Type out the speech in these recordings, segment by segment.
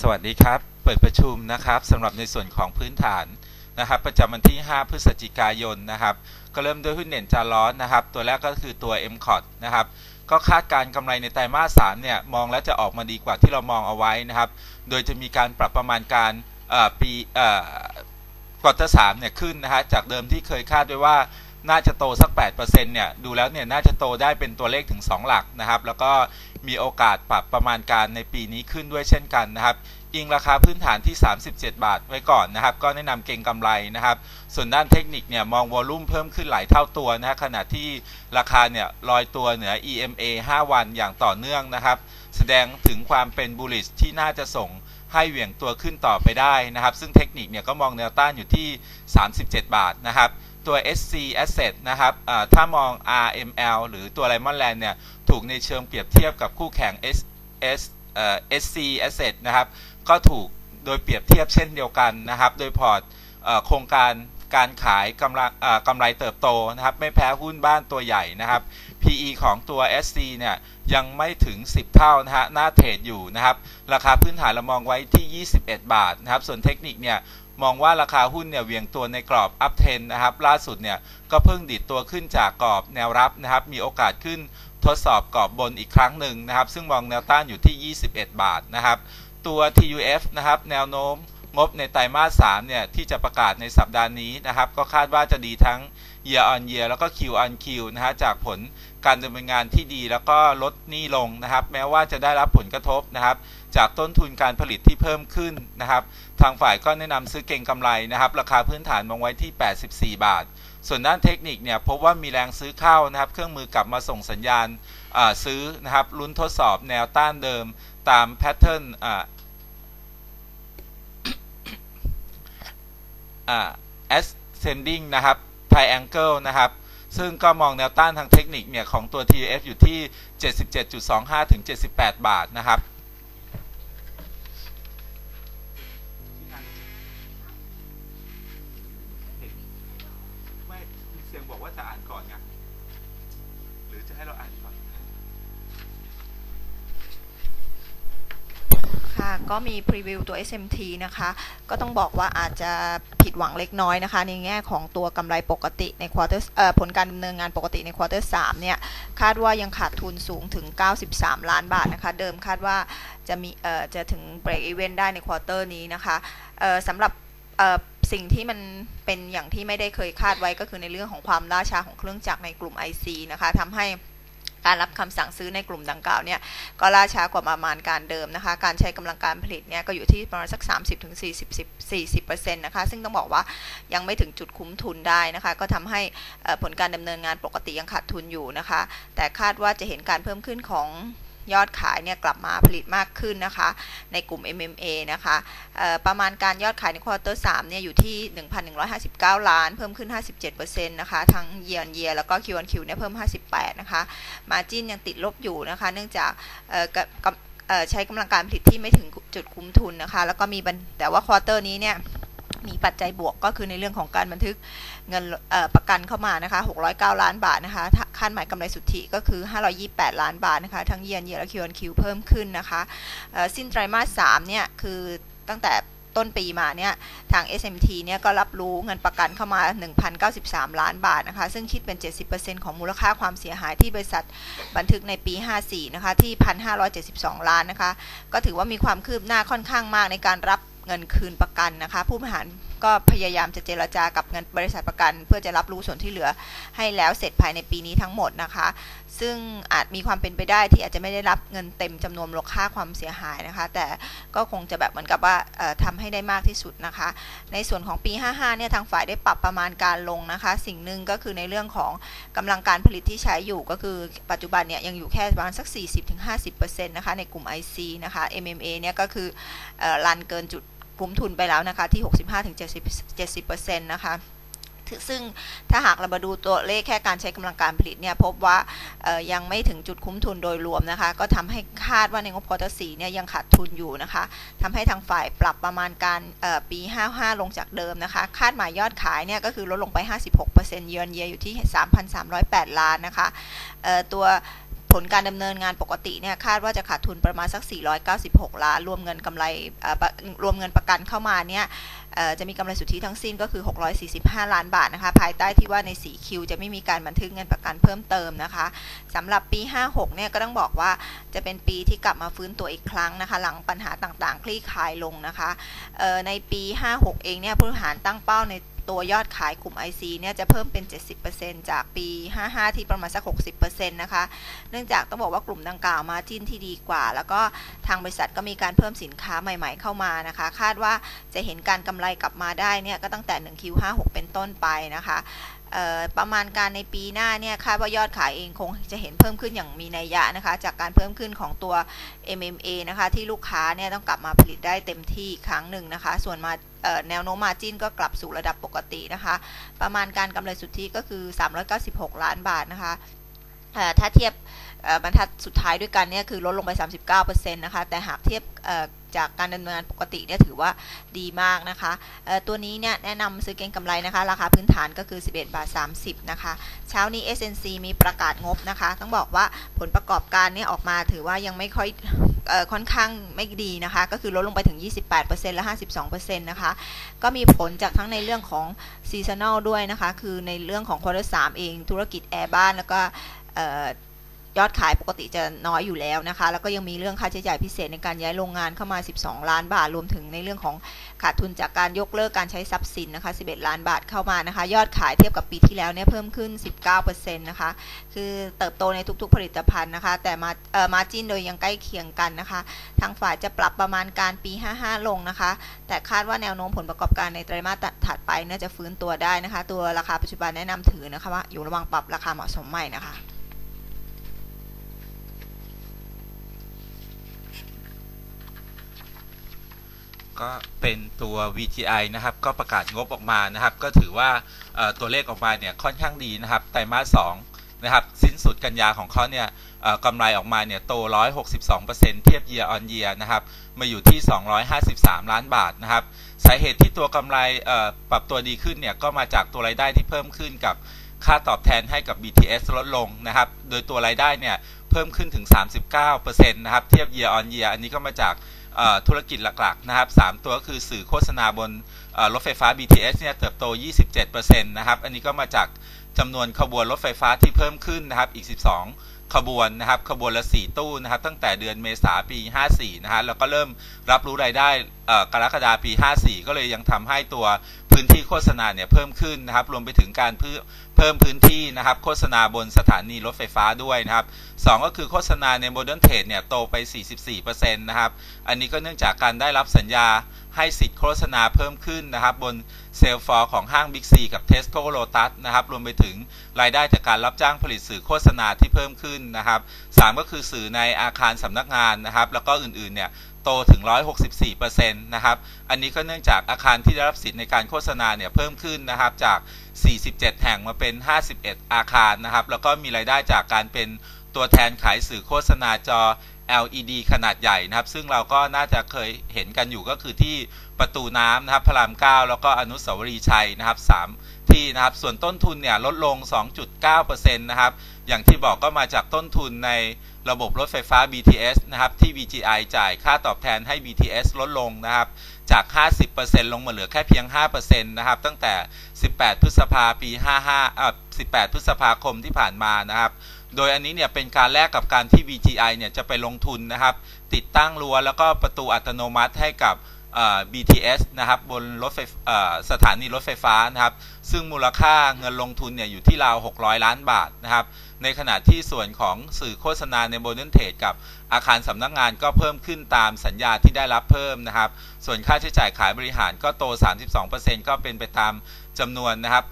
สวัสดีครับ เปิดประชุมนะครับสำหรับในส่วนของพื้นฐานนะครับ ประจำวันที่ 5 พฤศจิกายนนะครับ ก็เริ่มด้วยหุ้นเด่นจาร้อนนะครับ ตัวแรกก็คือตัว m c o t นะครับ ก็คาดการกำไรในไตรมาส 3 เนี่ย มองแล้วจะออกมาดีกว่าที่เรามองเอาไว้นะครับ โดยจะมีการปรับประมาณการปีควอเตอร์สามเนี่ยขึ้นนะฮะ จากเดิมที่เคยคาดไว้ว่าน่าจะโตสัก 8%เนี่ย ดูแล้วเนี่ยน่าจะโตได้เป็นตัวเลขถึง 2 หลักนะครับ แล้วก็ มีโอกาสปรับประมาณการในปีนี้ขึ้นด้วยเช่นกันนะครับอิงราคาพื้นฐานที่ 37 บาทไว้ก่อนนะครับ ก็แนะนำเก่งกำไรนะครับ ส่วนด้านเทคนิคเนี่ยมองวอลุ่มเพิ่มขึ้นหลายเท่าตัวนะฮะขณะที่ราคาเนี่ยลอยตัวเหนือ EMA 5 วันอย่างต่อเนื่องนะครับ แสดงถึงความเป็นบูลลิชที่น่าจะส่งให้เหวี่ยงตัวขึ้นต่อไปได้นะครับ ซึ่งเทคนิคเนี่ยก็มองแนวต้านอยู่ที่ 37 บาทนะครับ ตัว SC Asset นะครับถ้ามอง RML หรือตัว Raymond Land เนี่ย ถูกในเชิงเปรียบเทียบกับคู่แข่ง S S SC Asset นะครับ ก็ถูกโดยเปรียบเทียบเช่นเดียวกันนะครับ โดยพอร์ตโครงการการขายกำไรกำไรเติบโตนะครับ ไม่แพ้หุ้นบ้านตัวใหญ่นะครับ PE ของตัว SC เนี่ยยังไม่ถึง 10 เท่านะฮะหน้าเทรดอยู่นะครับ ราคาพื้นฐานเรามองไว้ที่ 21 บาทนะครับ ส่วนเทคนิคเนี่ยมองว่าราคาหุ้นเนี่ยเวียงตัวในกรอบอัพเทนนะครับ ล่าสุดเนี่ยก็เพิ่งดิดตัวขึ้นจากกรอบแนวรับนะครับ มีโอกาสขึ้น ทดสอบกรอบบนอีกครั้งหนึ่งนะครับ ซึ่งมองแนวต้านอยู่ที่ 21 บาทนะครับ ตัว TUF นะครับ แนวโน้มงบในไตรมาส 3 เนี่ย ที่จะประกาศในสัปดาห์นี้นะครับ ก็คาดว่าจะดีทั้ง year on year แล้วก็ Q on Q นะฮะ จากผลการดำเนินงานที่ดีแล้วก็ลดหนี้ลงนะครับ แม้ว่าจะได้รับผลกระทบนะครับ จากต้นทุนการผลิตที่เพิ่มขึ้นนะครับ ทางฝ่ายก็แนะนำซื้อเก่งกำไรนะครับ ราคาพื้นฐานมองไว้ที่ 84 บาท ส่วนด้านเทคนิคเนี่ยพบว่ามีแรงซื้อเข้านะครับ เครื่องมือกลับมาส่งสัญญาณซื้อนะครับลุ้นทดสอบแนวต้านเดิมตามแพทเทิร์นอ่าอ่า ascending นะครับ triangle นะครับ ซึ่งก็มองแนวต้านทางเทคนิคเนี่ยของตัว TF อยู่ที่ 77.25 ถึง 78 บาทนะครับไม่เสียงบอกว่าจะอ่านก่อนไงหรือจะให้เราอ่านก่อนค่ะ ก็มีพรีวิวตัว SMT นะคะ ก็ต้องบอกว่าอาจจะผิดหวังเล็กน้อยนะคะ ในแง่ของตัวกำไรปกติในควอเตอร์ผลการดำเนินงานปกติในควอเตอร์3เนี่ย คาดว่ายังขาดทุนสูงถึง 93 ล้านบาทนะคะ เดิมคาดว่าจะมีจะถึงเบรกอีเวนต์ได้ในควอเตอร์นี้นะคะสำหรับสิ่งที่มันเป็นอย่างที่ไม่ได้เคยคาดไว้ก็คือในเรื่องของความล่าช้าของเครื่องจักรในกลุ่ม IC นะคะทำให้ การรับคำสั่งซื้อในกลุ่มดังกล่าวเนี่ยก็ล่าช้ากว่าประมาณการเดิมนะคะ การใช้กำลังการผลิตเนี่ยก็อยู่ที่ประมาณสัก 30-40 40%นะคะ ซึ่งต้องบอกว่ายังไม่ถึงจุดคุ้มทุนได้นะคะ ก็ทำให้ผลการดำเนินงานปกติยังขาดทุนอยู่นะคะ แต่คาดว่าจะเห็นการเพิ่มขึ้นของ ยอดขายเนี่ยกลับมาผลิตมากขึ้นนะคะ ในกลุ่ม MMA นะคะประมาณการยอดขายในควอเตอร์3เนี่ยอยู่ที่ 1,159 ล้าน เพิ่มขึ้น 57%นะคะ ทั้งเยียนเยียแล้วก็ Q1Q เนี่ยเพิ่ม 58 นะคะ มาจินยังติดลบอยู่นะคะ เนื่องจากใช้กำลังการผลิตที่ไม่ถึงจุดคุ้มทุนนะคะ แล้วก็มีแต่ว่าควอเตอร์นี้เนี่ย มีปัจจัยบวกก็คือในเรื่องของการบันทึกเงินประกันเข้ามานะคะ 609 ล้านบาทนะคะคาดหมายกำไรสุทธิก็คือ 528 ล้านบาทนะคะ ทั้งเยียนเยียและคิวอนคิวเพิ่มขึ้นนะคะสิ้นไตรมาส 3 เนี่ย คือตั้งแต่ต้นปีมาเนี่ยทาง SMT เนี่ยก็รับรู้เงินประกันเข้ามา 1,093 ล้านบาทนะคะ ซึ่งคิดเป็น 70%ของมูลค่าความเสียหายที่บริษัทบันทึกในปี 54 นะคะ ที่ 1,572 ล้านนะคะ ก็ถือว่ามีความคืบหน้าค่อนข้างมากในการรับ เงินคืนประกันนะคะ ผู้บริหารก็พยายามจะเจรจากับเงินบริษัทประกัน เพื่อจะรับรู้ส่วนที่เหลือให้แล้วเสร็จภายในปีนี้ทั้งหมดนะคะ ซึ่งอาจมีความเป็นไปได้ที่อาจจะไม่ได้รับเงินเต็มจำนวนมูลค่าความเสียหายนะคะ แต่ก็คงจะแบบเหมือนกับว่าทำให้ได้มากที่สุดนะคะ ในส่วนของปี 55 เนี่ยทางฝ่ายได้ปรับประมาณการลงนะคะ สิ่งหนึ่งก็คือในเรื่องของกำลังการผลิตที่ใช้อยู่ก็คือปัจจุบันเนี่ยยังอยู่แค่ประมาณสัก 40-50%นะคะในกลุ่ม IC นะคะ MMA เนี่ยก็คือรันเกินจุด คุ้มทุนไปแล้วนะคะที่ 65-70%นะคะซึ่งถ้าหากเรามาดูตัวเลขแค่การใช้กำลังการผลิตเนี่ยพบว่ายังไม่ถึงจุดคุ้มทุนโดยรวมนะคะ ก็ทำให้คาดว่าในงบควอเตอร์สี่เนี่ยยังขาดทุนอยู่นะคะทำให้ทางฝ่ายปรับประมาณการปี 55 ลงจากเดิมนะคะ คาดหมายยอดขายเนี่ยก็คือลดลงไป 56%เยือนเยียอยู่ที่ 3,308 ล้านนะคะตัว ผลการดำเนินงานปกติเนี่ยคาดว่าจะขาดทุนประมาณสัก 496 ล้าน รวมเงินกำไรรวมเงินประกันเข้ามาเนี่ยจะมีกำไรสุทธิทั้งสิ้นก็คือ 645 ล้านบาทนะคะ ภายใต้ที่ว่าใน 4 คิว จะไม่มีการบันทึกเงินประกันเพิ่มเติมนะคะสำหรับปี 56 เนี่ยก็ต้องบอกว่าจะเป็นปีที่กลับมาฟื้นตัวอีกครั้งนะคะ หลังปัญหาต่างๆ คลี่คลายลงนะคะในปี 56 เองเนี่ยผู้บริหารตั้งเป้าใน ตัวยอดขายกลุ่ม IC เนี่ยจะเพิ่มเป็น 70%จากปี 55 ที่ประมาณสัก 60%นะคะ เนื่องจากต้องบอกว่ากลุ่มดังกล่าวมาจิ้นที่ดีกว่า แล้วก็ทางบริษัทก็มีการเพิ่มสินค้าใหม่ๆเข้ามานะคะ คาดว่าจะเห็นการกำไรกลับมาได้เนี่ยก็ตั้งแต่ 1Q56 เป็นต้นไปนะคะ ประมาณการในปีหน้าเนี่ยคาดว่ายอดขายเองคงจะเห็นเพิ่มขึ้นอย่างมีนัยยะนะคะ จากการเพิ่มขึ้นของตัว MMA นะคะ ที่ลูกค้าเนี่ยต้องกลับมาผลิตได้เต็มที่ครั้งหนึ่งนะคะ ส่วนมาแนวโน้มมาจินก็กลับสู่ระดับปกตินะคะ ประมาณการกำไรสุทธิก็คือ 396 ล้านบาทนะคะถ้าเทียบ บรรทัดสุดท้ายด้วยกันเนี่ยคือลดลงไป 39%นะคะ แต่หากเทียบจากการดำเนินงานปกติเนี่ยถือว่าดีมากนะคะ ตัวนี้เนี่ยแนะนำซื้อเก็งกำไรนะคะ ราคาพื้นฐานก็คือ 11 บาท 30 นะคะ เช้านี้ SNC มีประกาศงบนะคะ ต้องบอกว่าผลประกอบการเนี่ยออกมาถือว่ายังไม่ค่อยค่อนข้างไม่ดีนะคะ ก็คือลดลงไปถึง 28%และ 52%นะคะ ก็มีผลจากทั้งในเรื่องของซีซันอลด้วยนะคะ คือในเรื่องของควอเตอร์3เอง ธุรกิจแอร์บ้านแล้วก็ ยอดขายปกติจะน้อยอยู่แล้วนะคะ แล้วก็ยังมีเรื่องค่าใช้จ่ายพิเศษในการย้ายโรงงานเข้ามา 12 ล้านบาท รวมถึงในเรื่องของขาดทุนจากการยกเลิกการใช้ทรัพย์สินนะคะ 11 ล้านบาทเข้ามานะคะ ยอดขายเทียบกับปีที่แล้วเนี่ยเพิ่มขึ้น 19%นะคะ คือเติบโตในทุกๆผลิตภัณฑ์นะคะ แต่มาเอ่อมาจินโดยยังใกล้เคียงกันนะคะ ทางฝ่ายจะปรับประมาณการปี 55 ลงนะคะ แต่คาดว่าแนวโน้มผลประกอบการในไตรมาสถัดไปน่าจะฟื้นตัวได้นะคะ ตัวราคาปัจจุบันแนะนำถือนะคะว่าอยู่ระหว่างปรับราคาเหมาะสมใหม่นะคะ ก็เป็นตัว VGI นะครับ ก็ประกาศงบออกมานะครับ ก็ถือว่าตัวเลขออกมาเนี่ยค่อนข้างดีนะครับไตรมาส2นะครับสิ้นสุดกันยาของเขาเนี่ยกำไรออกมาเนี่ยโต 162%เทียบ year on year นะครับ มาอยู่ที่ 253 ล้านบาทนะครับ สาเหตุที่ตัวกำไรปรับตัวดีขึ้นเนี่ยก็มาจากตัวรายได้ที่เพิ่มขึ้นกับค่าตอบแทนให้กับ BTS ลดลงนะครับ โดยตัวรายได้เนี่ยเพิ่มขึ้นถึง 39%นะครับ เทียบ year on year อันนี้ก็มาจาก ธุรกิจหลักๆนะครับ3ตัวคือสื่อโฆษณาบนรถไฟฟ้า BTS เนี่ยเติบโต 27%นะครับ อันนี้ก็มาจากจำนวนขบวนรถไฟฟ้าที่เพิ่มขึ้นนะครับ อีก 12 ขบวนนะครับ ขบวนละ 4 ตู้นะครับ ตั้งแต่เดือนเมษาปี 54 นะฮะ แล้วก็เริ่มรับรู้รายได้กรกฎาปี 54 ก็เลยยังทำให้ตัว พื้นที่โฆษณาเนี่ยเพิ่มขึ้นนะครับ รวมไปถึงการเพิ่มพื้นที่นะครับ โฆษณาบนสถานีรถไฟฟ้าด้วยนะครับ 2 ก็คือโฆษณาในโมเดิร์นเทรดเนี่ยโตไป 44%นะครับ อันนี้ก็เนื่องจากการได้รับสัญญาให้สิทธิ์โฆษณาเพิ่มขึ้นนะครับ บนเซลฟอร์ของห้างบิ๊กซีกับเทสโก้โลตัสนะครับ รวมไปถึงรายได้จากการรับจ้างผลิตสื่อโฆษณาที่เพิ่มขึ้นนะครับ 3 ก็คือสื่อในอาคารสำนักงานนะครับ แล้วก็อื่นๆเนี่ย โตถึง 164%นะครับ อันนี้ก็เนื่องจากอาคารที่ได้รับสิทธิ์ในการโฆษณาเนี่ยเพิ่มขึ้นนะครับจาก 47 แห่งมาเป็น 51 อาคารนะครับ แล้วก็มีรายได้จากการเป็นตัวแทนขายสื่อโฆษณาจอ LED ขนาดใหญ่นะครับ ซึ่งเราก็น่าจะเคยเห็นกันอยู่ก็คือที่ประตูน้ำนะครับพระราม 9 แล้วก็อนุสาวรีย์ชัยนะครับ3 ที่นะครับ ส่วนต้นทุนเนี่ยลดลง 2.9%นะครับ อย่างที่บอกก็มาจากต้นทุนในระบบรถไฟฟ้า BTS นะครับ ที่ VGI จ่ายค่าตอบแทนให้ BTS ลดลงนะครับ จาก 50%ลงมาเหลือแค่เพียง 5%นะครับ ตั้งแต่ 18 พฤษภาปี 55อ่า18 พฤษภาคมที่ผ่านมานะครับ โดยอันนี้เนี่ยเป็นการแลกกับการที่ VGI เนี่ยจะไปลงทุนนะครับ ติดตั้งรั้วแล้วก็ประตูอัตโนมัติให้กับ BTS นะครับบนรถไฟสถานีรถไฟฟ้านะครับซึ่งมูลค่าเงินลงทุนเนี่ยอยู่ที่ราว 600 ล้านบาทนะครับในขณะที่ส่วนของสื่อโฆษณาในโมเดิร์นเทรดกับอาคารสำนักงงานก็เพิ่มขึ้นตามสัญญาที่ได้รับเพิ่มนะครับ ส่วนค่าใช้จ่ายขายบริหารก็โต 32%ก็เป็นไปตามจำนวนนะครับ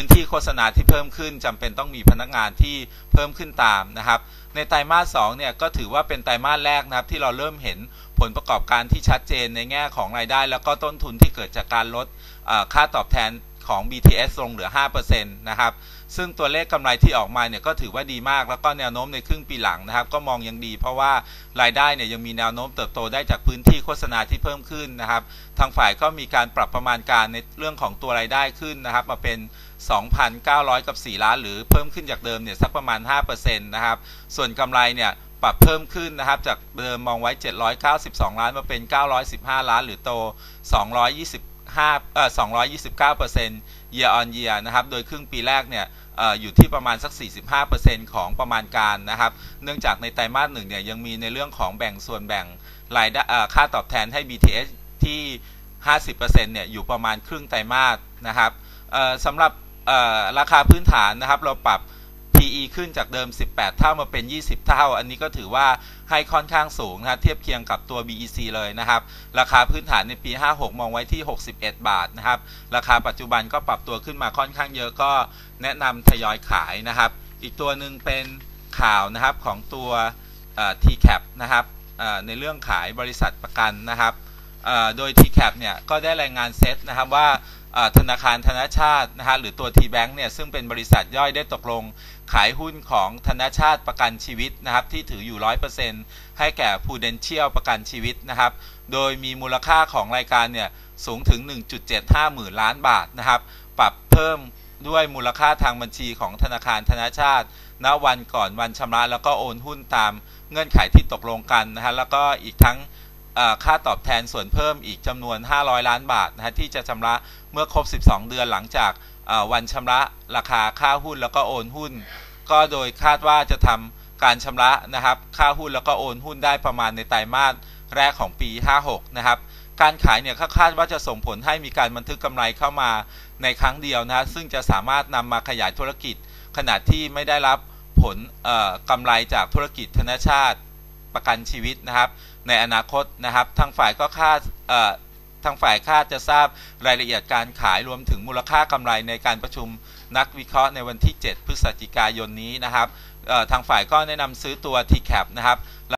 พื้นที่โฆษณาที่เพิ่มขึ้นจำเป็นต้องมีพนักงานที่เพิ่มขึ้นตามนะครับ ในไตรมาส2เนี่ยก็ถือว่าเป็นไตรมาสแรกนะครับที่เราเริ่มเห็นผลประกอบการที่ชัดเจนในแง่ของรายได้ แล้วก็ต้นทุนที่เกิดจากการลดค่าตอบแทนของ BTS ลงเหลือ 5%นะครับ ซึ่งตัวเลขกำไรที่ออกมาเนี่ยก็ถือว่าดีมาก แล้วก็แนวโน้มในครึ่งปีหลังนะครับ ก็มองยังดี เพราะว่ารายได้เนี่ยยังมีแนวโน้มเติบโตได้จากพื้นที่โฆษณาที่เพิ่มขึ้นนะครับ ทางฝ่ายก็มีการปรับประมาณการในเรื่องของตัวรายได้ขึ้นนะครับ มาเป็น 2,900 กับ 4 ล้าน หรือเพิ่มขึ้นจากเดิมเนี่ยสักประมาณ 5%นะครับ ส่วนกำไรเนี่ยปรับเพิ่มขึ้นนะครับ จากเดิมมองไว้ 792 ล้านมาเป็น 915 ล้าน หรือโต 225เอ่อ229% year on year นะครับ โดยครึ่งปีแรกเนี่ยเอออยู่ที่ประมาณสัก 45%ของประมาณการนะครับ เนื่องจากในไตรมาสหนึ่งเนี่ยยังมีในเรื่องของแบ่งส่วนแบ่งรายได้เอ่อค่าตอบแทนให้ BTS ที่ 50%เนี่ยอยู่ประมาณครึ่งไตรมาสนะครับเอ่อสำหรับเอ่อราคาพื้นฐานนะครับเราปรับ PE ขึ้นจากเดิม 18 เท่ามาเป็น 20 เท่า อันนี้ก็ถือว่าให้ค่อนข้างสูงนะเทียบเคียงกับตัว BEC เลยนะครับ ราคาพื้นฐานในปี 56 มองไว้ที่ 61 บาทนะครับ ราคาปัจจุบันก็ปรับตัวขึ้นมาค่อนข้างเยอะก็แนะนำทยอยขายนะครับ อีกตัวหนึ่งเป็นข่าวนะครับของตัว TCAP นะครับในเรื่องขายบริษัทประกันนะครับโดย TCAP เนี่ยก็ได้รายงานเซตนะครับว่า ธนาคารธนชาตินะฮะหรือตัว T-Bank เนี่ยซึ่งเป็นบริษัทย่อยได้ตกลงขายหุ้นของธนชาติประกันชีวิตนะครับที่ถืออยู่ 100%ให้แก่ Prudential ประกันชีวิตนะครับ โดยมีมูลค่าของรายการเนี่ยสูงถึง 1.75 หมื่นล้านบาทนะครับ ปรับเพิ่มด้วยมูลค่าทางบัญชีของธนาคารธนชาติ ณ วันก่อนวันชำระแล้วก็โอนหุ้นตามเงื่อนไขที่ตกลงกันนะฮะแล้วก็อีกทั้ง ค่าตอบแทนส่วนเพิ่มอีกจำนวน 500 ล้านบาทนะฮะที่จะชำระเมื่อครบ 12 เดือนหลังจากวันชำระราคาค่าหุ้นแล้วก็โอนหุ้น ก็โดยคาดว่าจะทำการชำระนะครับค่าหุ้นแล้วก็โอนหุ้นได้ประมาณในไตรมาสแรกของปี 56 นะครับการขายเนี่ยคาดว่าจะส่งผลให้มีการบันทึกกำไรเข้ามาในครั้งเดียวนะซึ่งจะสามารถนำมาขยายธุรกิจ ขณะที่ไม่ได้รับผลกำไรจากธุรกิจธนชาติ ประกันชีวิตนะครับ ในอนาคตนะครับ ทางฝ่ายก็คาดทางฝ่ายคาดจะทราบรายละเอียดการขายรวมถึงมูลค่ากำไรในการประชุมนักวิเคราะห์ในวันที่ 7 พฤศจิกายนนี้นะครับทางฝ่ายก็แนะนำซื้อตัว TCAP นะครับ